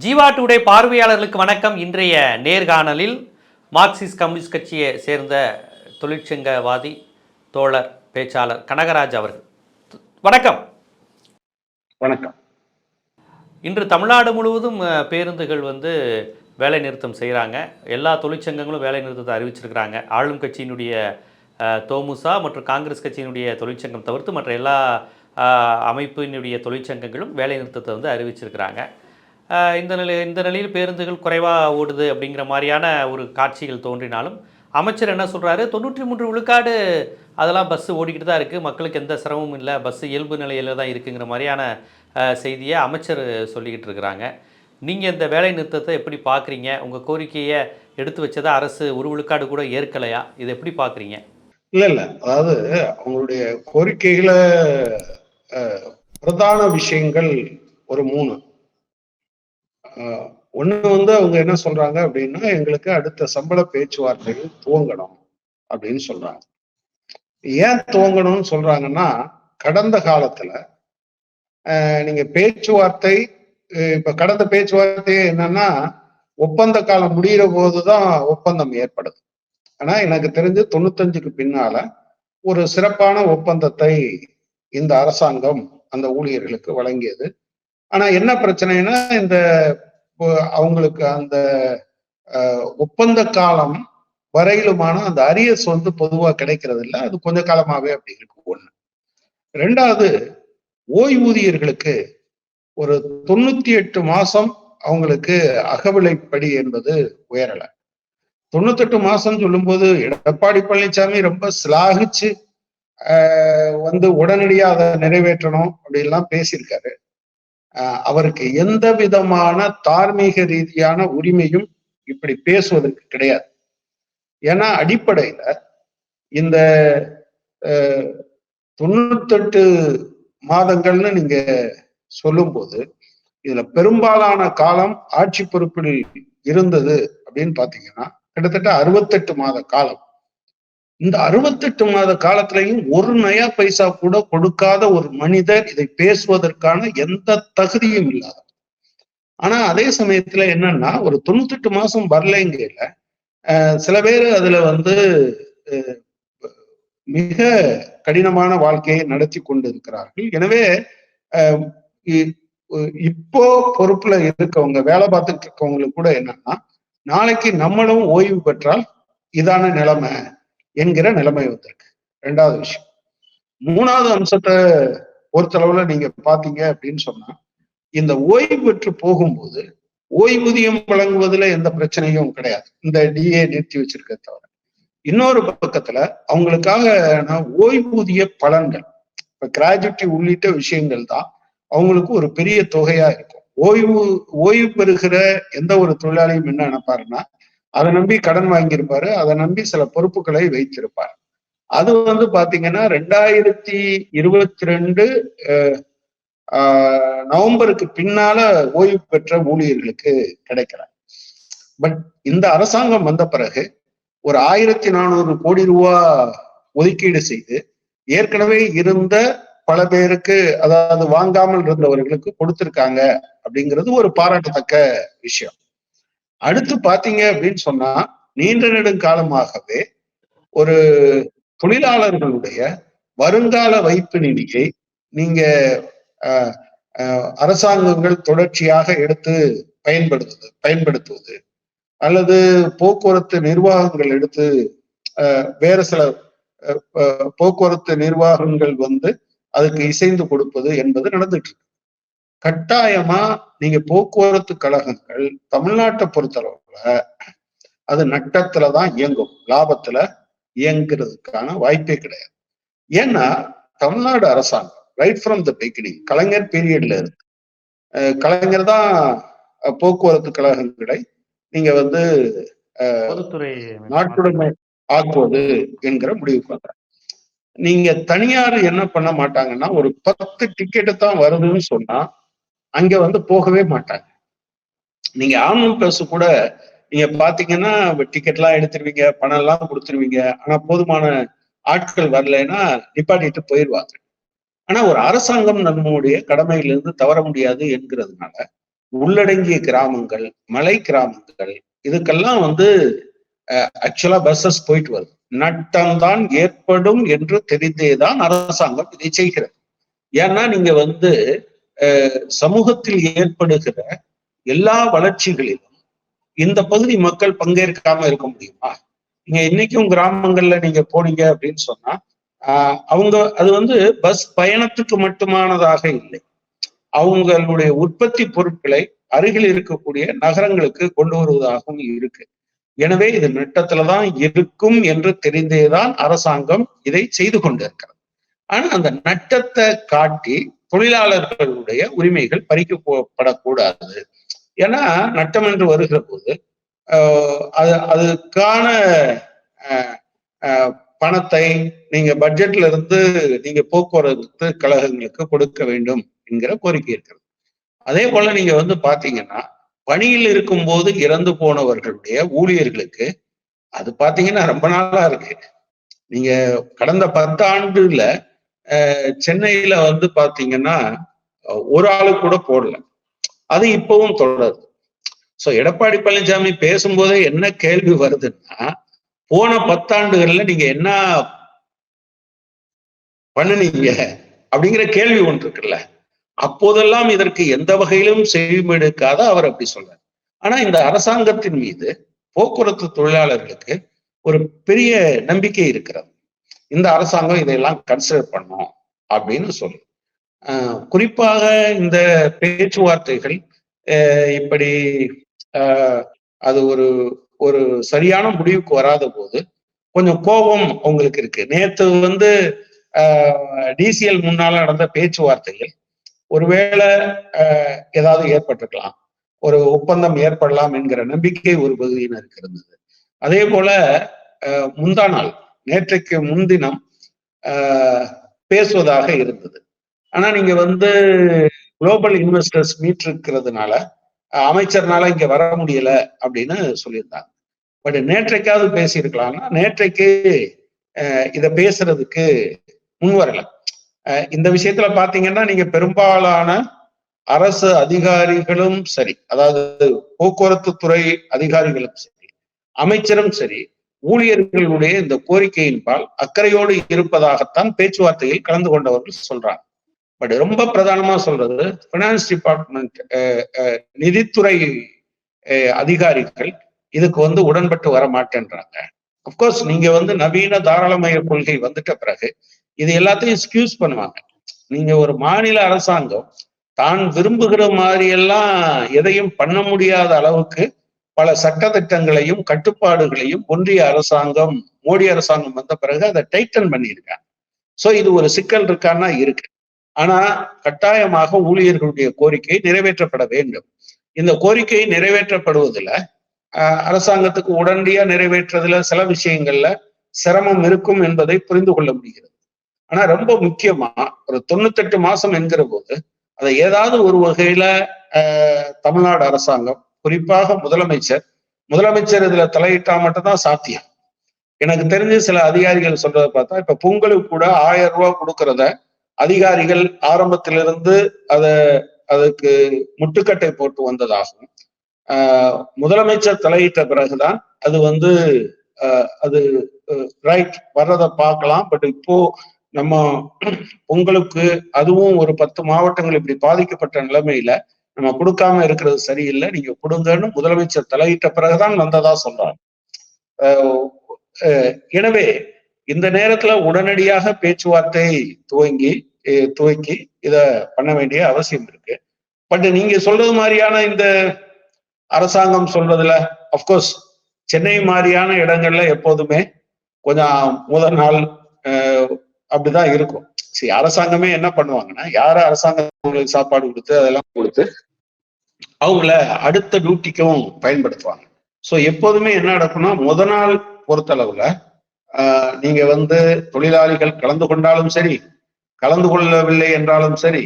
Jeeva today பார்வையாளர்களுக்கு வணக்கம். இன்றைய நேர்காணலில் மார்க்சிஸ்ட் கம்யூனிஸ்ட் கட்சியை சேர்ந்த தொழிற்சங்கவாதி தோழர் பேச்சாளர் கனகராஜ் அவர்கள். வணக்கம். வணக்கம். இன்று தமிழ்நாடு முழுவதும் பேருந்துகள் வந்து வேலை நிறுத்தம் செய்கிறாங்க எல்லா தொழிற்சங்கங்களும் வேலை நிறுத்தத்தை அறிவிச்சிருக்கிறாங்க. ஆளும் கட்சியினுடைய தோமுசா மற்றும் காங்கிரஸ் கட்சியினுடைய தொழிற்சங்கம் தவிர்த்து மற்ற எல்லா அமைப்பினுடைய தொழிற்சங்கங்களும் வேலை நிறுத்தத்தை வந்து அறிவிச்சிருக்கிறாங்க. இந்த நிலை இந்த நிலையில் பேருந்துகள் குறைவாக ஓடுது அப்படிங்கிற மாதிரியான ஒரு காட்சிகள் தோன்றினாலும் அமைச்சர் என்ன சொல்கிறாரு தொண்ணூற்றி மூன்று விழுக்காடு அதெல்லாம் பஸ்ஸு ஓடிக்கிட்டு தான் இருக்குது மக்களுக்கு எந்த சிரமமும் இல்லை. பஸ்ஸு இயல்பு நிலையில் தான் இருக்குங்கிற மாதிரியான செய்தியை அமைச்சர் சொல்லிக்கிட்டு இருக்கிறாங்க. நீங்கள் இந்த வேலை நிறுத்தத்தை எப்படி பார்க்குறீங்க உங்கள் கோரிக்கையை எடுத்து வச்சதை அரசு ஒரு விழுக்காடு கூட ஏற்கலையா? இதை எப்படி பார்க்குறீங்க இல்லை இல்லை. அதாவது அவங்களுடைய கோரிக்கைகளை பிரதான விஷயங்கள் ஒரு மூணு. ஒண்ணு வந்து அவங்க என்ன சொல்றாங்க அப்படின்னா எங்களுக்கு அடுத்த சம்பள பேச்சுவார்த்தைகள் துவங்கணும் அப்படின்னு சொல்றாங்க. ஏன் துவங்கணும்னு சொல்றாங்கன்னா கடந்த காலத்துல நீங்க பேச்சுவார்த்தை இப்ப கடந்த பேச்சுவார்த்தை என்னன்னா ஒப்பந்த காலம் முடிகிற போதுதான் ஒப்பந்தம் ஏற்படுது. ஆனா எனக்கு தெரிஞ்சு தொண்ணூத்தஞ்சுக்கு பின்னால ஒரு சிறப்பான ஒப்பந்தத்தை இந்த அரசாங்கம் அந்த ஊழியர்களுக்கு வழங்கியது. ஆனா என்ன பிரச்சனைனா இந்த அவங்களுக்கு அந்த ஒப்பந்த காலம் வரையிலுமான அந்த அரியஸ் வந்து பொதுவா கிடைக்கிறது இல்ல அது கொஞ்ச காலமாவே அப்படி இருக்கு. ஒண்ணு. ரெண்டாவது ஓய்வூதியர்களுக்கு ஒரு தொண்ணூத்தி எட்டு மாசம் அவங்களுக்கு அகவிலைப்படி என்பது உயரல. தொண்ணூத்தெட்டு மாசம் சொல்லும்போது எடப்பாடி பழனிசாமி ரொம்ப சிலாகிச்சு ஆஹ் வந்து உடனடியா அதை நிறைவேற்றணும் அப்படின்லாம் பேசியிருக்காரு. அவருக்கு எந்த விதமான தார்மீக ரீதியான உரிமையும் இப்படி பேசுவதற்கு கிடையாது. ஏன்னா அடிப்படையில இந்த ஆஹ், தொண்ணூத்தெட்டு மாதங்கள்னு நீங்க சொல்லும்போது இதுல பெரும்பாலான காலம் ஆட்சி பொறுப்பில் இருந்தது அப்படின்னு பாத்தீங்கன்னா கிட்டத்தட்ட அறுபத்தெட்டு மாத காலம். இந்த அறுபத்தெட்டு மாத காலத்திலையும் ஒரு நயா பைசா கூட கொடுக்காத ஒரு மனிதர் இதை பேசுவதற்கான எந்த தகுதியும் இல்லாத. ஆனா அதே சமயத்துல என்னன்னா ஒரு தொண்ணூத்தெட்டு மாசம் வரலைங்கையில சில பேர் அதுல வந்து மிக கடினமான வாழ்க்கையை நடத்தி கொண்டு இருக்கிறார்கள் எனவே இ- இப்போ பொறுப்புல இருக்கவங்க வேலை பார்த்துட்டு இருக்கவங்களுக்கு கூட என்னன்னா நாளைக்கு நம்மளும் ஓய்வு பெற்றால் இதான நிலைமை. என்கிற நிலைமை வந்திருக்கு. ரெண்டாவது விஷயம். மூணாவது அம்சத்தை பொறுத்தளவுல நீங்க பாத்தீங்க அப்படின்னு சொன்னா இந்த ஓய்வு பெற்று போகும்போது ஓய்வூதியம் வழங்குவதுல எந்த பிரச்சனையும் கிடையாது. இந்த டிஏ நிறுத்தி வச்சிருக்க தவிர. இன்னொரு பக்கத்துல அவங்களுக்காக ஓய்வூதிய பலன்கள் இப்ப கிராஜுவிட்டி உள்ளிட்ட விஷயங்கள் தான் அவங்களுக்கு ஒரு பெரிய தொகையா இருக்கும். ஓய்வு ஓய்வு பெறுகிற எந்த ஒரு தொழிலாளியும் என்ன நினைப்பாருன்னா அதை நம்பி கடன் வாங்கியிருப்பாரு. அதை நம்பி சில பொறுப்புகளை வைத்திருப்பார். அது வந்து பாத்தீங்கன்னா ரெண்டாயிரத்தி இருபத்தி ரெண்டு நவம்பருக்கு பின்னால ஓய்வு பெற்ற ஊழியர்களுக்கு கிடைக்கிறார். பட் இந்த அரசாங்கம் வந்த பிறகு ஒரு ஆயிரத்தி நானூறு கோடி ரூபா ஒதுக்கீடு செய்து ஏற்கனவே இருந்த பல பேருக்கு அதாவது வாங்காமல் இருந்தவர்களுக்கு கொடுத்திருக்காங்க அப்படிங்கிறது ஒரு பாராட்டத்தக்க விஷயம். அடுத்து பாத்தீங்க அப்படின்னு சொன்னா நீண்ட நெடுங்காலமாகவே ஒரு தொழிலாளர்களுடைய வருங்கால வைப்பு நிதியை நீங்க அஹ், அரசாங்கங்கள் தொடர்ச்சியாக எடுத்து பயன்படுத்துது பயன்படுத்துவது. அல்லது போக்குவரத்து நிர்வாகங்கள் எடுத்து அஹ், வேற சில போக்குவரத்து நிர்வாகங்கள் வந்து அதுக்கு இசைந்து கொடுப்பது என்பது நடந்துட்டு இருக்கு. கட்டாயமா நீங்க போக்குவரத்து கழகங்கள் தமிழ்நாட்டை பொறுத்தளவுல அது நட்டத்துல தான் இயங்கும். லாபத்துல இயங்குறதுக்கான வாய்ப்பே கிடையாது. ஏன்னா தமிழ்நாடு அரசாங்கம் right from the beginning Kalaignar பீரியட்ல இருக்கு அஹ் கலைஞர் தான் போக்குவரத்து கழகங்களை நீங்க வந்து நாட்டுடைமை ஆக்குவது என்கிற முடிவுக்கு வந்தாங்க நீங்க தனியார் என்ன பண்ண மாட்டாங்கன்னா ஒரு பத்து டிக்கெட்டு தான் வருதுன்னு சொன்னா அங்க வந்து போகவே மாட்டாங்க. நீங்க ஆன்லைன் பிளஸ் கூட நீங்க பாத்தீங்கன்னா டிக்கெட் எல்லாம் எடுத்துருவீங்க பணம் எல்லாம் கொடுத்துருவீங்க. ஆனா போதுமான ஆட்கள் வரலைன்னா நிப்பாட்டிட்டு போயிடுவாங்க. ஆனா ஒரு அரசாங்கம் நம்முடைய கடமையிலிருந்து தவற முடியாது என்கிறதுனால உள்ளடங்கிய கிராமங்கள் மலை கிராமங்கள் இதுக்கெல்லாம் வந்து ஆக்சுவலா பஸ்ஸஸ் போயிட்டு வருது. நட்டம்தான் ஏற்படும் என்று தெரிந்தேதான் அரசாங்கம் இதை செய்கிறது. ஏன்னா நீங்க வந்து சமூகத்தில் ஏற்படுகிற எல்லா வளர்ச்சிகளிலும் இந்த பகுதி மக்கள் பங்கேற்காம இருக்க முடியுமா? நீங்க இன்னைக்கும் கிராமங்கள்ல நீங்க போனீங்க அப்படின்னு சொன்னா ஆஹ், அவங்க அது வந்து பஸ் பயணத்துக்கு மட்டுமானதாக இல்லை. அவங்களுடைய உற்பத்தி பொருட்களை அருகில் இருக்கக்கூடிய நகரங்களுக்கு கொண்டு வருவதாகவும் இருக்கு. எனவே இது நட்டத்துலதான் இருக்கும் என்று தெரிந்தேதான் அரசாங்கம் இதை செய்து கொண்டிருக்கிறது. ஆனா அந்த நட்டத்தை காட்டி தொழிலாளர்களுடைய உரிமைகள் பறிக்கப்படக்கூடாது. ஏன்னா நட்டம் என்று வருகிற போது ஆஹ் அது அதுக்கான ஆஹ் பணத்தை நீங்க பட்ஜெட்ல இருந்து நீங்க போக்குவரத்து கழகங்களுக்கு கொடுக்க வேண்டும் என்கிற கோரிக்கை இருக்கிறது. அதே போல நீங்க வந்து பாத்தீங்கன்னா பணியில் இருக்கும்போது இறந்து போனவர்களுடைய ஊழியர்களுக்கு அது பாத்தீங்கன்னா ரொம்ப நாளா இருக்கு. நீங்க கடந்த பத்தாண்டுல சென்னையில வந்து பாத்தீங்கன்னா ஒரு ஆளு கூட போடல. அது இப்பவும் தொடருது. சோ எடப்பாடி பழனிசாமி பேசும்போதே என்ன கேள்வி வருதுன்னா போன பத்தாண்டுகள்ல நீங்க என்ன பண்ணுனீங்க அப்படிங்கிற கேள்வி ஒன்று இருக்குல்ல. அப்போதெல்லாம் இதற்கு எந்த வகையிலும் செவிமெடுக்காத அவர் அப்படி சொல்றார். ஆனா இந்த அரசாங்கத்தின் மீது போக்குவரத்து தொழிலாளர்களுக்கு ஒரு பெரிய நம்பிக்கை இருக்கிறது. இந்த அரசாங்கம் இதையெல்லாம் கன்சிடர் பண்ணும் அப்படின்னு சொல்லு. ஆஹ் குறிப்பாக இந்த பேச்சுவார்த்தைகள் இப்படி அது ஒரு ஒரு சரியான முடிவுக்கு வராத போது கொஞ்சம் கோபம் உங்களுக்கு இருக்கு. நேத்து வந்து டிசிஎல் முன்னால நடந்த பேச்சுவார்த்தைகள் ஒருவேளை ஏதாவது ஏற்பட்டிருக்கலாம். ஒரு ஒப்பந்தம் ஏற்படலாம் என்கிற நம்பிக்கை ஒரு பகுதியினருக்கு இருந்தது. அதே போல முந்தா நாள் நேற்றைக்கு முன்தினம் ஆஹ் பேசுவதாக இருந்தது. ஆனா நீங்க வந்து குளோபல் இன்வெஸ்டர்ஸ் மீட் இருக்கிறதுனால அஹ் அமைச்சர்னால இங்க வர முடியல அப்படின்னு சொல்லியிருந்தாங்க. பட் நேற்றைக்காவது பேசியிருக்கலாம்னா நேற்றைக்கு இதை இத பேசுறதுக்கு முன் வரல. அஹ் இந்த விஷயத்துல பாத்தீங்கன்னா நீங்க பெரும்பாலான அரசு அதிகாரிகளும் சரி அதாவது போக்குவரத்து துறை அதிகாரிகளும் சரி அமைச்சரும் சரி ஊழியர்களுடைய இந்த கோரிக்கையின்பால் அக்கறையோடு இருப்பதாகத்தான் பேச்சுவார்த்தையில் கலந்து கொண்டவர்கள் சொல்றாங்க. பட் ரொம்ப பிரதானமா சொல்றது பினான்ஸ் டிபார்ட்மெண்ட் நிதித்துறை அஹ், அதிகாரிகள் இதுக்கு வந்து உடன்பட்டு வர மாட்டேன்றாங்க. அப்கோர்ஸ் நீங்க வந்து நவீன தாராளமய கொள்கை வந்துட்ட பிறகு இது எல்லாத்தையும் எக்ஸ்கியூஸ் பண்ணுவாங்க. நீங்க ஒரு மாநில அரசாங்கம் தான் விரும்புகிற மாதிரி எல்லாம் எதையும் பண்ண முடியாத அளவுக்கு பல சட்டத்திட்டங்களையும் கட்டுப்பாடுகளையும் ஒன்றிய அரசாங்கம் மோடி அரசாங்கம் வந்த பிறகு அதை டைட்டன் பண்ணியிருக்காங்க. சோ இது ஒரு சிக்கல் இருக்கான்னா இருக்கு. ஆனா கட்டாயமாக ஊழியர்களுடைய கோரிக்கை நிறைவேற்றப்பட வேண்டும். இந்த கோரிக்கை நிறைவேற்றப்படுவதில் அரசாங்கத்துக்கு உடனடியா நிறைவேற்றுறதுல சில விஷயங்கள்ல சிரமம் இருக்கும் என்பதை புரிந்து கொள்ள முடிகிறது. ஆனா ரொம்ப முக்கியமா ஒரு தொண்ணூத்தெட்டு மாசம் என்கிற போது அதை ஏதாவது ஒரு வகையில ஆஹ், தமிழ்நாடு அரசாங்கம் குறிப்பாக முதலமைச்சர். முதலமைச்சர் இதுல தலையிட்டா மட்டும்தான் சாத்தியம். எனக்கு தெரிஞ்சு சில அதிகாரிகள் சொல்றதை பார்த்தா இப்ப பொங்கலுக்கு கூட ஆயிரம் ரூபாய் கொடுக்கறத அதிகாரிகள் ஆரம்பத்திலிருந்து அத அதுக்கு முட்டுக்கட்டை போட்டு வந்ததாகவும் ஆஹ் முதலமைச்சர் தலையிட்ட பிறகுதான் அது வந்து அது ரைட் வர்றதை பார்க்கலாம். பட் இப்போ நம்ம பொங்கலுக்கு அதுவும் ஒரு பத்து மாவட்டங்கள் இப்படி பாதிக்கப்பட்ட நிலைமையில நம்ம கொடுக்காம இருக்கிறது சரியில்லை. நீங்க கொடுங்கன்னு முதலமைச்சர் தலையிட்ட பிறகுதான் வந்ததா சொல்றாங்க எனவே இந்த நேரத்துல உடனடியாக பேச்சுவார்த்தை துவங்கி துவக்கி இத பண்ண வேண்டிய அவசியம் இருக்கு. பட் நீங்க சொல்றது மாதிரியான இந்த அரசாங்கம் சொல்றதுல அப்கோர்ஸ் சென்னை மாதிரியான இடங்கள்ல எப்போதுமே கொஞ்சம் முதல் நாள் அப்படிதான் இருக்கும். சரி அரசாங்கமே என்ன பண்ணுவாங்கன்னா யார அரசாங்கங்களுக்கு சாப்பாடு கொடுத்து அதெல்லாம் கொடுத்து அவங்கள அடுத்த டியூட்டிக்கும் பயன்படுத்துவாங்க. ஸோ எப்போதுமே என்ன நடக்கும்னா முத நாள் பொறுத்தளவுல ஆஹ், நீங்க வந்து தொழிலாளிகள் கலந்து கொண்டாலும் சரி கலந்து கொள்ளவில்லை என்றாலும் சரி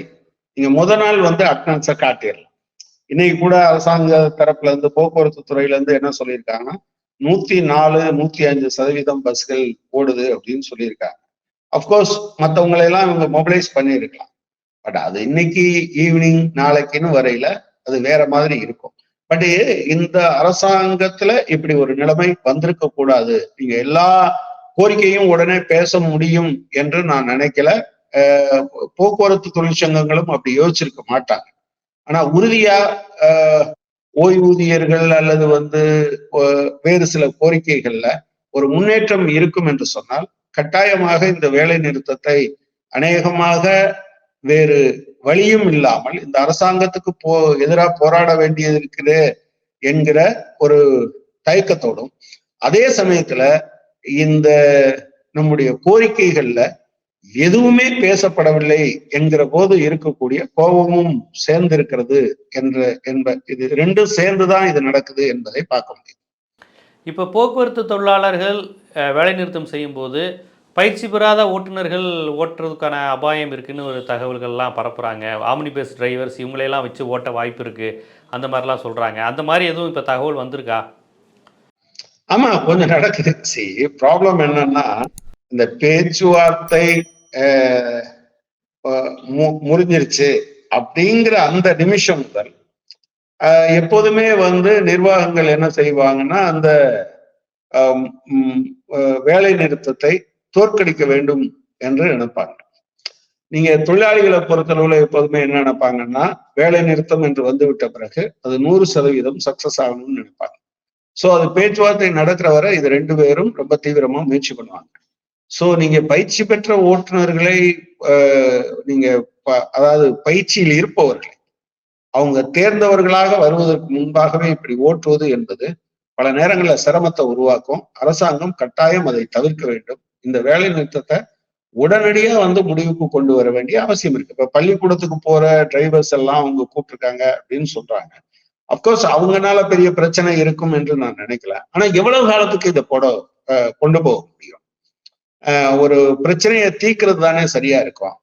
நீங்க முத நாள் வந்து அட்டனன்ஸை காட்டிடலாம். இன்னைக்கு கூட அரசாங்க தரப்புல இருந்து போக்குவரத்து துறையில இருந்து என்ன சொல்லியிருக்காங்கன்னா நூத்தி நாலு நூத்தி அஞ்சு சதவீதம் பஸ்கள் ஓடுது அப்படின்னு சொல்லியிருக்காங்க. அப்கோர்ஸ் மற்றவங்களை எல்லாம் இவங்க மொபிலைஸ் பண்ணியிருக்கலாம். பட் அது இன்னைக்கு ஈவினிங் நாளைக்குன்னு வரையில அது வேற மாதிரி இருக்கும். பட் இந்த அரசாங்கத்துல இப்படி ஒரு நிலைமை வந்திருக்க கூடாது. நீங்க எல்லா கோரிக்கையும் உடனே பேச முடியும் என்று நான் நினைக்கல. போக்குவரத்து தொழிற்சங்கங்களும் அப்படி யோசிச்சிருக்க மாட்டாங்க. ஆனா உறுதியா ஓய்வூதியர்கள் அல்லது வந்து வேறு சில கோரிக்கைகள்ல ஒரு முன்னேற்றம் இருக்கும் என்று சொன்னால் கட்டாயமாக இந்த வேலை நிறுத்தத்தை அநேகமாக வேறு வழியும் இல்லாமல் இந்த அரசாங்கத்துக்கு போ எதிராக போராட வேண்டியது இருக்குது என்கிற ஒரு தயக்கத்தோடும் அதே சமயத்துல இந்த நம்முடைய கோரிக்கைகள்ல எதுவுமே பேசப்படவில்லை என்கிற போது இருக்கக்கூடிய கோபமும் சேர்ந்து இருக்கிறது என்ற என்ப இது ரெண்டும் சேர்ந்துதான் இது நடக்குது என்பதை பார்க்க முடியும் இப்போ போக்குவரத்து தொழிலாளர்கள் வேலைநிறுத்தம் செய்யும்போது பயிற்சி பெறாத ஓட்டுநர்கள் ஓட்டுறதுக்கான அபாயம் இருக்குன்னு ஒரு தகவல்கள்லாம் பரப்புகிறாங்க ஆம்னி பஸ் டிரைவர்ஸ் இவங்களையெல்லாம் வச்சு ஓட்ட வாய்ப்பு இருக்குது அந்த மாதிரிலாம் சொல்கிறாங்க அந்த மாதிரி எதுவும் இப்போ தகவல் வந்திருக்கா? ஆமா கொஞ்சம் நடக்குது. சி ப்ராப்ளம் என்னன்னா இந்த பேச்சுவார்த்தை முறிஞ்சிருச்சு அப்படிங்கிற அந்த நிமிஷம் முதல் எப்போதுமே வந்து நிர்வாகங்கள் என்ன செய்வாங்கன்னா அந்த வேலை நிறுத்தத்தை தோற்கடிக்க வேண்டும் என்று நினைப்பாங்க. நீங்க தொழிலாளிகளை பொறுத்தளவுல எப்போதுமே என்ன நினைப்பாங்கன்னா வேலை நிறுத்தம் என்று வந்துவிட்ட பிறகு அது நூறு சதவீதம் சக்சஸ் ஆகணும்னு நினைப்பாங்க. சோ அது பேச்சுவார்த்தை நடக்கிற வரை இது ரெண்டு பேரும் ரொம்ப தீவிரமா முயற்சி பண்ணுவாங்க. சோ நீங்க பயிற்சி பெற்ற ஓட்டுநர்களை நீங்க ப- அதாவது பயிற்சியில் இருப்பவர்களை அவங்க தேர்ந்தவர்களாக வருவதற்கு முன்பாகவே இப்படி ஓட்டுவது என்பது பல நேரங்களில் சிரமத்தை உருவாக்கும். அரசாங்கம் கட்டாயம் அதை தவிர்க்க வேண்டும். இந்த வேலை நிறுத்தத்தை உடனடியா வந்து முடிவுக்கு கொண்டு வர வேண்டிய அவசியம் இருக்கு. இப்ப பள்ளிக்கூடத்துக்கு போற டிரைவர்ஸ் எல்லாம் அவங்க கூப்பிட்டுருக்காங்க அப்படின்னு சொல்றாங்க. அப்கோர்ஸ் அவங்கனால பெரிய பிரச்சனை இருக்கும் என்று நான் நினைக்கல. ஆனா எவ்வளவு காலத்துக்கு இதை போட கொண்டு போக முடியும்? ஒரு பிரச்சனையை தீக்கிறது தானே சரியா இருக்கும்.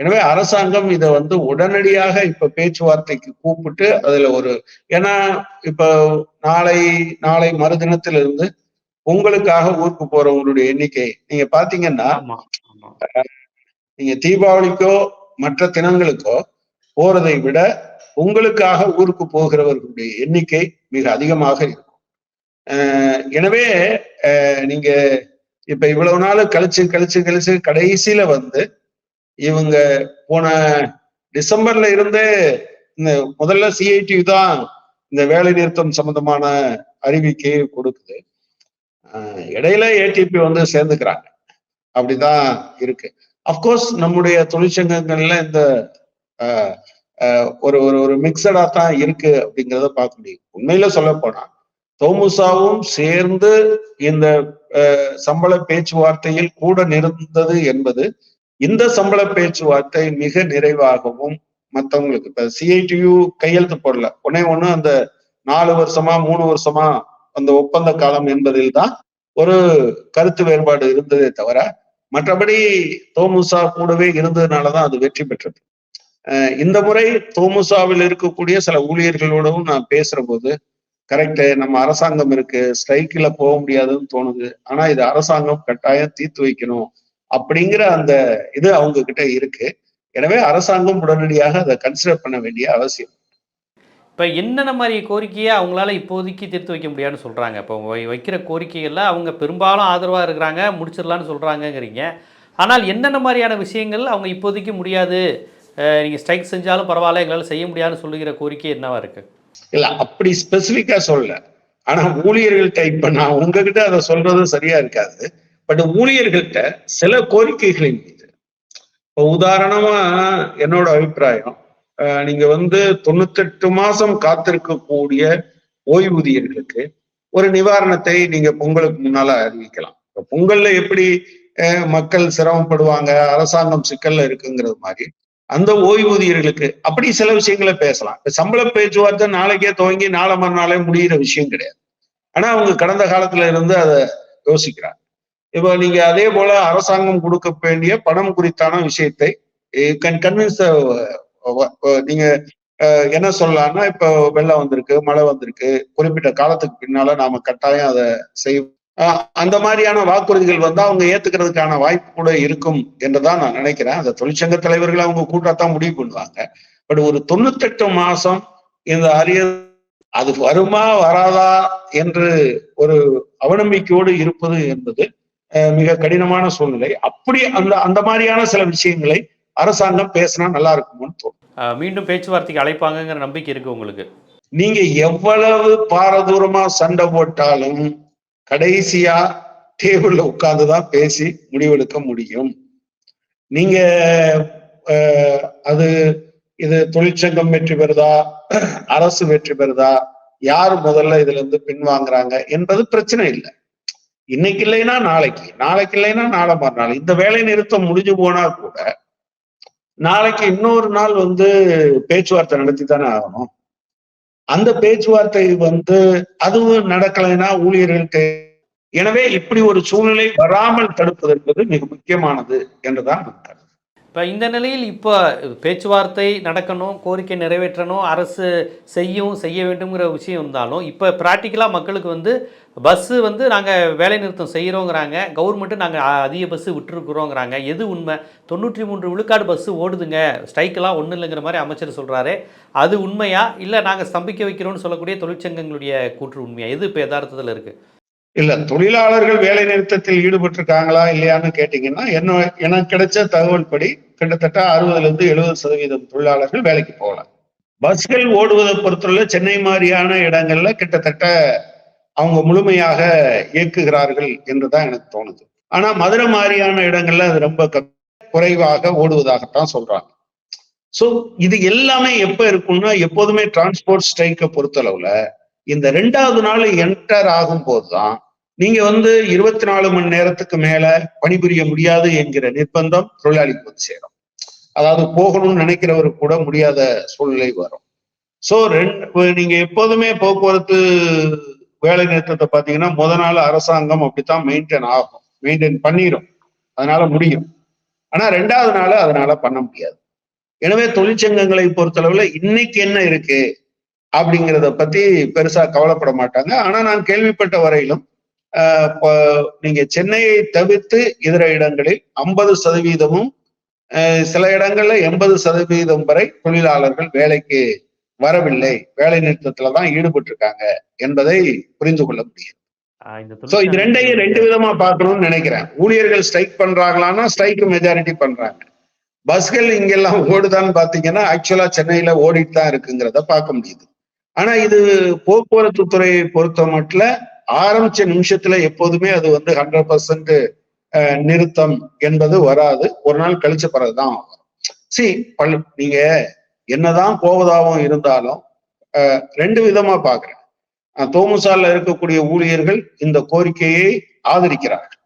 எனவே அரசாங்கம் இதை வந்து உடனடியாக இப்ப பேச்சுவார்த்தைக்கு கூப்பிட்டு அதுல ஒரு ஏன்னா இப்ப நாளை நாளை மறுதினத்திலிருந்து உங்களுக்காக ஊருக்கு போறவங்களுடைய எண்ணிக்கை நீங்க பாத்தீங்கன்னா நீங்க தீபாவளிக்கோ மற்ற தினங்களுக்கோ போறதை விட உங்களுக்காக ஊருக்கு போகிறவர்களுடைய எண்ணிக்கை மிக அதிகமாக இருக்கும். எனவே நீங்க இப்ப இவ்வளவு நாள் கழிச்சு கழிச்சு கழிச்சு கடைசியில வந்து இவங்க போன டிசம்பர்ல இருந்தே இந்த முதல்ல சிஐடி தான் இந்த வேலை நிறுத்தம் சம்பந்தமான அறிவிக்கையை கொடுக்குது. இடையில ஏடிபி வந்து சேர்ந்துக்கிறாங்க. அப்படிதான் இருக்கு. அப்கோர்ஸ் நம்முடைய தொழிற்சங்கங்கள்ல இந்த ஒரு ஒரு ஒரு மிக்சடா தான் இருக்கு அப்படிங்கிறத பார்க்க முடியும். உண்மையில சொல்ல போனா தோமுசாவும் சேர்ந்து இந்த சம்பள பேச்சுவார்த்தையில் கூட நிறந்தது என்பது இந்த சம்பள பேச்சுவார்த்தை மிக நிறைவாகவும் மத்தவங்களுக்கு இப்ப சிஐடியு கையெழுத்து போடல. ஒன்னே ஒண்ணு அந்த நாலு வருஷமா மூணு வருஷமா அந்த ஒப்பந்த காலம் என்பதில் தான் ஒரு கருத்து வேறுபாடு இருந்ததே தவிர மற்றபடி தோமுசா கூடவே இருந்ததுனாலதான் அது வெற்றி பெற்றது. இந்த முறை தோமுசாவில் இருக்கக்கூடிய சில ஊழியர்களோடவும் நான் பேசுற போது கரெக்டு நம்ம அரசாங்கம் இருக்கு ஸ்ட்ரைக்கில் போக முடியாதுன்னு தோணுது. ஆனா இது அரசாங்கம் கட்டாயம் தீர்த்து வைக்கணும். அப்படிங்கிற அந்த இது அவங்க கிட்ட இருக்கு. எனவே அரசாங்கம் உடனடியாக அதை கன்சிடர் பண்ண வேண்டிய அவசியம். இப்போ என்னென்ன மாதிரி கோரிக்கையை அவங்களால இப்போதைக்கு தீர்த்து வைக்க முடியாதுன்னு சொல்கிறாங்க இப்போ வைக்கிற கோரிக்கைகளில் அவங்க பெரும்பாலும் ஆதரவாக இருக்கிறாங்க முடிச்சிடலான்னு சொல்கிறாங்கங்கிறீங்க ஆனால் என்னென்ன மாதிரியான விஷயங்கள் அவங்க இப்போதைக்கு முடியாது நீங்கள் ஸ்ட்ரைக் செஞ்சாலும் பரவாயில்ல எங்களால் செய்ய முடியாதுன்னு சொல்லுகிற கோரிக்கை என்னவா இருக்குது இல்ல அப்படி ஸ்பெசிபிக்கா சொல்லல. ஆனா ஊழியர்கள்ட்ட இப்ப நான் உங்ககிட்ட அதை சொல்றது சரியா இருக்காது. பட் ஊழியர்கள்ட்ட சில கோரிக்கைகளின் மீது. இப்போ உதாரணமா என்னோட அபிப்பிராயம் நீங்க வந்து தொண்ணூத்தெட்டு மாசம் காத்திருக்கக்கூடிய ஓய்வூதியர்களுக்கு ஒரு நிவாரணத்தை நீங்க பொங்கலுக்கு முன்னால அறிவிக்கலாம். இப்ப பொங்கல்ல எப்படி அஹ், மக்கள் சிரமப்படுவாங்க அரசாங்கம் சிக்கல்ல இருக்குங்கிறது மாதிரி அந்த ஓய்வூதியர்களுக்கு அப்படி சில விஷயங்களை பேசலாம். இப்ப சம்பள பேச்சுவார்த்தை நாளைக்கே துவங்கி நாளை மறுநாளே முடியிற விஷயம் கிடையாது. ஆனா அவங்க கடந்த காலத்துல இருந்து அதை யோசிக்கிறாங்க. இப்போ நீங்க அதே போல அரசாங்கம் கொடுக்க வேண்டிய பணம் குறித்தான விஷயத்தை con convince uh, uh, uh, நீங்க என்ன சொல்லலாம்னா இப்போ வெள்ளம் வந்திருக்கு மழை வந்திருக்கு குறிப்பிட்ட காலத்துக்கு பின்னால நாம கட்டாயம் அதை செய்வோம். அந்த மாதிரியான வாக்குறுதிகள் வந்து அவங்க ஏத்துக்கிறதுக்கான வாய்ப்பு கூட இருக்கும் என்றுதான் நான் நினைக்கிறேன். அந்த தொழிற்சங்க தலைவர்கள் அவங்க கூட்டாத்தான் முடிவு பண்ணுவாங்க. பட் ஒரு தொண்ணூத்தெட்டு மாசம் இந்த அரிய அது வருமா வராதா என்று ஒரு அவநம்பிக்கையோடு இருப்பது என்பது மிக கடினமான சூழ்நிலை. அப்படி அந்த அந்த மாதிரியான சில விஷயங்களை அரசாங்கம் பேசினா நல்லா இருக்கும்னு தோணும். மீண்டும் பேச்சுவார்த்தைக்கு அழைப்பாங்கங்கிற நம்பிக்கை இருக்கு உங்களுக்கு? நீங்க எவ்வளவு பாரதூரமா சண்டை போட்டாலும் கடைசியா டேபிள்ல உட்கார்ந்துதான் பேசி முடிவெடுக்க முடியும். நீங்க அது இது தொழிற்சங்கம் வெற்றி பெறுதா? அரசு வெற்றி பெறுதா? யார் முதல்ல இதுல இருந்து பின்வாங்குறாங்க? என்பது பிரச்சனை இல்லை. இன்னைக்கு இல்லைன்னா நாளைக்கு நாளைக்கு இல்லைன்னா நாளை மறுநாள். இந்த வேலை நிறுத்தம் முடிஞ்சு போனா கூட நாளைக்கு இன்னொரு நாள் வந்து பேச்சுவார்த்தை நடத்தி தானே ஆகணும். அந்த பேச்சுவார்த்தை வந்து அதுவும் நடக்கலைன்னா ஊழியர்களுக்கு எனவே இப்படி ஒரு சூழ்நிலை வராமல் தடுப்பது என்பது மிக முக்கியமானது என்றுதான் நான் இப்போ இந்த நிலையில் இப்போ பேச்சுவார்த்தை நடக்கணும் கோரிக்கை நிறைவேற்றணும் அரசு செய்யும் செய்ய வேண்டுங்கிற விஷயம் இருந்தாலும் இப்போ ப்ராக்டிக்கலாக மக்களுக்கு வந்து பஸ்ஸு வந்து நாங்கள் வேலை நிறுத்தம் செய்கிறோங்கிறாங்க கவர்மெண்ட்டு நாங்கள் அதிக பஸ்ஸு விட்டுருக்குறோங்கிறாங்க. எது உண்மை? தொண்ணூற்றி மூன்று விழுக்காடு பஸ்ஸு ஓடுதுங்க. ஸ்ட்ரைக்கெல்லாம் ஒன்றும் இல்லைங்கிற மாதிரி அமைச்சர் சொல்கிறாரு அது உண்மையா? இல்லை நாங்கள் ஸ்தம்பிக்க வைக்கிறோன்னு சொல்லக்கூடிய தொழிற்சங்கங்களுடைய கூற்று உண்மையா? எது இப்போ யதார்த்தத்தில் இருக்குது இல்ல தொழிலாளர்கள் வேலை நிறுத்தத்தில் ஈடுபட்டிருக்காங்களா இல்லையான்னு கேட்டீங்கன்னா என்ன எனக்கு கிடைச்ச தகவல் படி கிட்டத்தட்ட அறுபதுல இருந்து எழுபது சதவீதம் தொழிலாளர்கள் வேலைக்கு போகலாம். பஸ்கள் ஓடுவதை பொறுத்தவரை சென்னை மாதிரியான இடங்கள்ல கிட்டத்தட்ட அவங்க முழுமையாக இயக்குகிறார்கள் என்றுதான் எனக்கு தோணுது. ஆனா மதுரை மாதிரியான இடங்கள்ல அது ரொம்ப க- குறைவாக ஓடுவதாகத்தான் சொல்றாங்க. சோ இது எல்லாமே எப்ப இருக்கும்னா எப்போதுமே டிரான்ஸ்போர்ட் ஸ்ட்ரைக்கை பொறுத்தளவுல இந்த ரெண்டாவது நாள் என்டர் ஆகும் போதுதான் நீங்க வந்து இருபத்தி நாலு மணி நேரத்துக்கு மேல பணிபுரிய முடியாது என்கிற நிர்பந்தம் தொழிலாளிக்கு வந்து சேரும். அதாவது போகணும்னு நினைக்கிறவருக்கு கூட முடியாத சூழ்நிலை வரும். சோ ரெண்டு நீங்க எப்போதுமே போக்குவரத்து வேலை நிறுத்தத்தை பாத்தீங்கன்னா முத நாள் அரசாங்கம் அப்படித்தான் மெயின்டைன் ஆகும். மெயின்டைன் பண்ணிடும் அதனால முடியும். ஆனா ரெண்டாவது நாள் அதனால பண்ண முடியாது. எனவே தொழிற்சங்கங்களை பொறுத்தளவுல இன்னைக்கு என்ன இருக்கு? அப்படிங்கிறத பத்தி பெருசா கவலைப்பட மாட்டாங்க. ஆனா நான் கேள்விப்பட்ட வரையிலும் நீங்க சென்னையை தவிர்த்து இதர இடங்களில் ஐம்பது சதவீதமும் சில இடங்கள்ல எண்பது சதவீதம் வரை தொழிலாளர்கள் வேலைக்கு வரவில்லை. வேலை நிறுத்தத்துல தான் ஈடுபட்டு இருக்காங்க என்பதை புரிந்து கொள்ள முடியும். சோ இது ரெண்டையும் ரெண்டு விதமா பார்க்கணும்னு நினைக்கிறேன். ஊழியர்கள் ஸ்ட்ரைக் பண்றாங்களான்னா ஸ்ட்ரைக் மெஜாரிட்டி பண்றாங்க. பஸ்கள் இங்கெல்லாம் ஓடுதான்னு பாத்தீங்கன்னா ஆக்சுவலா சென்னையில ஓடிட்டு தான் இருக்குங்கிறத பார்க்க முடியுது. ஆனா இது போக்குவரத்து துறையை பொறுத்த மட்டும் ஆரம்பிச்ச நிமிஷத்துல எப்போதுமே அது வந்து ஹண்ட்ரட் பர்சன்ட் நிறுத்தம் என்பது வராது. ஒரு நாள் கழிச்ச பிறகுதான் வரும். சி பல் நீங்க என்னதான் கோபதாபம் இருந்தாலும் அஹ், ரெண்டு விதமா பாக்குறேன். தோமுசால இருக்கக்கூடிய ஊழியர்கள் இந்த கோரிக்கையை ஆதரிக்கிறார்கள்.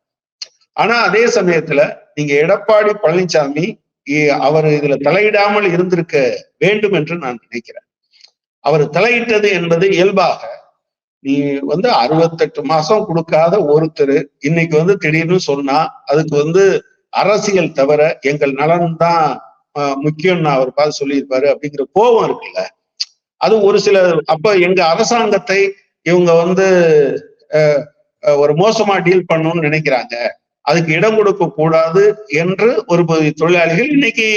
ஆனா அதே சமயத்துல நீங்க எடப்பாடி பழனிசாமி அவர் இதுல தலையிடாமல் இருந்திருக்க வேண்டும் என்று நான் நினைக்கிறேன். அவர் தலையிட்டது என்பது இயல்பாக நீ வந்து அறுபத்தெட்டு மாசம் கொடுக்காத ஒருத்தர் இன்னைக்கு வந்து திடீர்னு சொன்னா அதுக்கு வந்து அரசியல் தவிர எங்கள் நலன் தான் முக்கியம்னு அவர் பார்த்து சொல்லியிருப்பாரு அப்படிங்கிற கோபம் இருக்குல்ல. அது ஒரு சில அப்ப எங்க அரசாங்கத்தை இவங்க வந்து அஹ், ஒரு மோசமா டீல் பண்ணணும்னு நினைக்கிறாங்க. அதுக்கு இடம் கொடுக்க கூடாது என்று ஒரு தொழிலாளிகள் இன்னைக்கு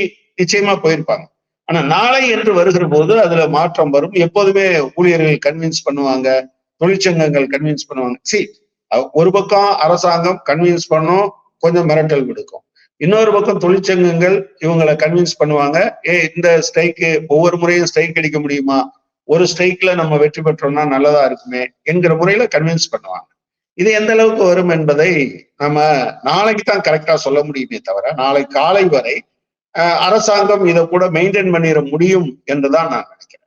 நிச்சயமா போயிருப்பாங்க. ஆனா நாளை என்று வருகிற போது அதுல மாற்றம் வரும். எப்போதுமே ஊழியர்கள் கன்வின்ஸ் பண்ணுவாங்க. தொழிற்சங்கங்கள் கன்வின்ஸ் பண்ணுவாங்க. சி ஒரு பக்கம் அரசாங்கம் கன்வின்ஸ் பண்ணும் கொஞ்சம் மிரட்டல் விடுக்கும். இன்னொரு பக்கம் தொழிற்சங்கங்கள் இவங்களை கன்வின்ஸ் பண்ணுவாங்க. ஏ இந்த ஸ்ட்ரைக்கு ஒவ்வொரு முறையும் ஸ்ட்ரைக் அடிக்க முடியுமா? ஒரு ஸ்ட்ரைக்ல நம்ம வெற்றி பெற்றோம்னா நல்லதா இருக்குமே? என்கிற முறையில கன்வின்ஸ் பண்ணுவாங்க. இது எந்த அளவுக்கு வரும் என்பதை நம்ம நாளைக்கு தான் கரெக்டா சொல்ல முடியுமே தவிர நாளை காலை வரை அரசாங்கம் இதை கூட மெயின்டைன் பண்ணிட முடியும் என்றுதான் நான் நினைக்கிறேன்.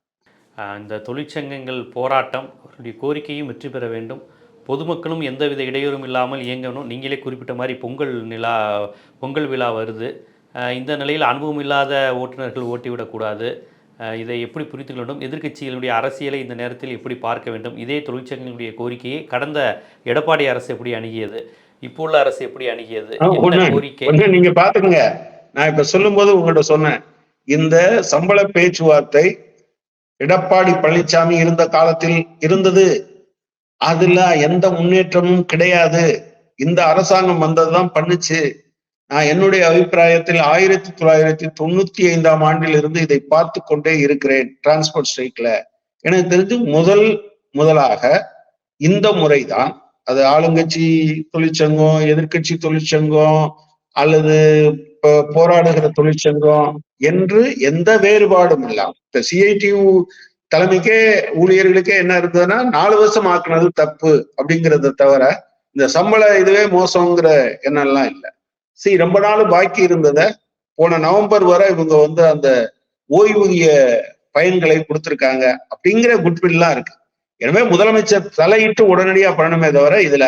இந்த தொழிற்சங்கங்கள் போராட்டம் அவருடைய கோரிக்கையும் வெற்றி பெற வேண்டும். பொதுமக்களும் எந்தவித இடையூறும் இல்லாமல் இயங்கணும். நீங்களே குறிப்பிட்ட மாதிரி பொங்கல் நிலா பொங்கல் விழா வருது. இந்த நிலையில் அனுபவம் இல்லாத ஓட்டுநர்கள் ஓட்டிவிடக்கூடாது இதை எப்படி புரிந்து கொள்ள வேண்டும்? எதிர்க்கட்சிகளுடைய அரசியலை இந்த நேரத்தில் எப்படி பார்க்க வேண்டும்? இதே தொழிற்சங்கங்களுடைய கோரிக்கையை கடந்த எடப்பாடி அரசு எப்படி அணுகியது? இப்போ உள்ள அரசு எப்படி அணுகியது? கோரிக்கை? நீங்க பாத்துக்கங்க. நான் இப்ப சொல்லும் போது உங்கள்ட்ட சொன்னேன். இந்த சம்பள பேச்சுவார்த்தை எடப்பாடி பழனிசாமி இருந்த காலத்தில் இருந்தது. அதுல எந்த முன்னேற்றமும் கிடையாது. இந்த அரசாங்கம் வந்ததுதான் பண்ணுச்சு. நான் என்னுடைய அபிப்பிராயத்தில் ஆயிரத்தி தொள்ளாயிரத்தி தொண்ணூத்தி ஐந்தாம் ஆண்டில் இருந்து இதை பார்த்து கொண்டே இருக்கிறேன் டிரான்ஸ்போர்ட் ஸ்ட்ரைக்ல. எனக்கு தெரிஞ்சு முதல் முதலாக இந்த முறைதான். அது ஆளுங்கட்சி தொழிற்சங்கம் எதிர்க்கட்சி தொழிற்சங்கம் அல்லது போராடுகிற தொழிற்சங்கம் என்று எந்த வேறுபாடும் இல்லாம இந்த சிஐடியு தலைமைக்கே ஊழியர்களுக்கே என்ன இருந்ததுன்னா நாலு வருஷம் ஆக்குனது தப்பு அப்படிங்கறத தவிர இந்த சம்பள இதுவே மோசங்கிற எண்ணம் எல்லாம் இல்லை. சரி ரொம்ப நாள் பாக்கி இருந்ததை போன நவம்பர் வரை இவங்க வந்து அந்த ஓய்வூதிய பயன்களை கொடுத்துருக்காங்க அப்படிங்கிற குட்வில்லாம் இருக்கு. எனவே முதலமைச்சர் தலையிட்டு உடனடியா பண்ணணுமே தவிர இதுல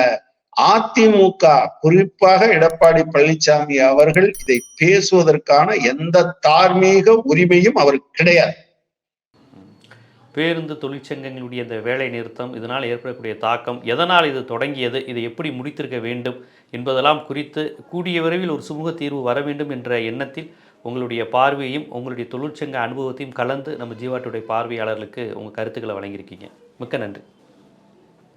அதிமுக குறிப்பாக எடப்பாடி பழனிசாமி அவர்கள் இதை பேசுவதற்கான எந்த தார்மீக உரிமையும் அவருக்கு கிடையாது. பேருந்து தொழிற்சங்கங்களுடைய இந்த வேலை நிறுத்தம் இதனால் ஏற்படக்கூடிய தாக்கம் எதனால் இது தொடங்கியது இதை எப்படி முடித்திருக்க வேண்டும் என்பதெல்லாம் குறித்து கூடிய விரைவில் ஒரு சுமூக தீர்வு வர வேண்டும் என்ற எண்ணத்தில் உங்களுடைய பார்வையையும் உங்களுடைய தொழிற்சங்க அனுபவத்தையும் கலந்து நம்ம ஜீவாட்டுடைய பார்வையாளர்களுக்கு உங்கள் கருத்துக்களை வழங்கியிருக்கீங்க. மிக்க நன்றி.